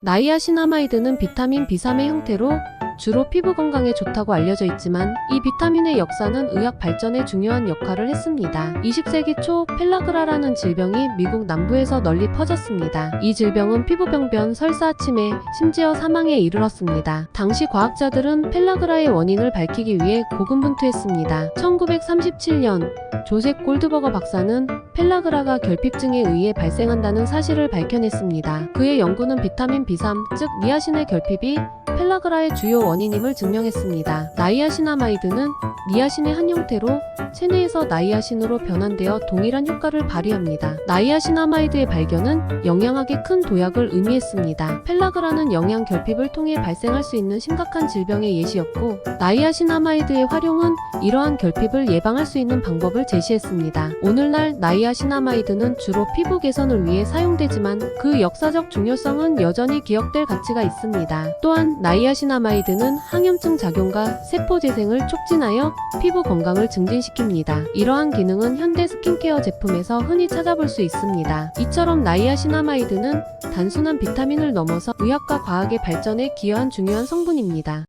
나이아신아마이드는 비타민 B3의 형태로 주로 피부 건강에 좋다고 알려져 있지만 이 비타민의 역사는 의학 발전에 중요한 역할을 했습니다. 20세기 초 펠라그라라는 질병이 미국 남부에서 널리 퍼졌습니다. 이 질병은 피부병변, 설사, 치매, 심지어 사망에 이르렀습니다. 당시 과학자들은 펠라그라의 원인을 밝히기 위해 고군분투했습니다. 1937년 조셉 골드버거 박사는 펠라그라가 결핍증에 의해 발생한다는 사실을 밝혀냈습니다. 그의 연구는 비타민 B3, 즉 니아신의 결핍이 펠라 그라의 주요 원인임을 증명했습니다. 나이아신아마이드는 니아신의 한 형태로 체내에서 나이아신으로 변환되어 동일한 효과를 발휘합니다. 나이아신아마이드의 발견은 영양학의 큰 도약을 의미했습니다. 펠라그라는 영양 결핍을 통해 발생할 수 있는 심각한 질병의 예시였고 나이아신아마이드의 활용은 이러한 결핍을 예방할 수 있는 방법을 제시했습니다. 오늘날 나이아신아마이드는 주로 피부 개선을 위해 사용되지만 그 역사적 중요성은 여전히 기억될 가치가 있습니다. 또한 나이아 신아마이드는 항염증 작용과 세포 재생을 촉진하여 피부 건강을 증진시킵니다. 이러한 기능은 현대 스킨케어 제품에서 흔히 찾아볼 수 있습니다. 이처럼 나이아신아마이드는 단순한 비타민을 넘어서 의학과 과학의 발전에 기여한 중요한 성분입니다.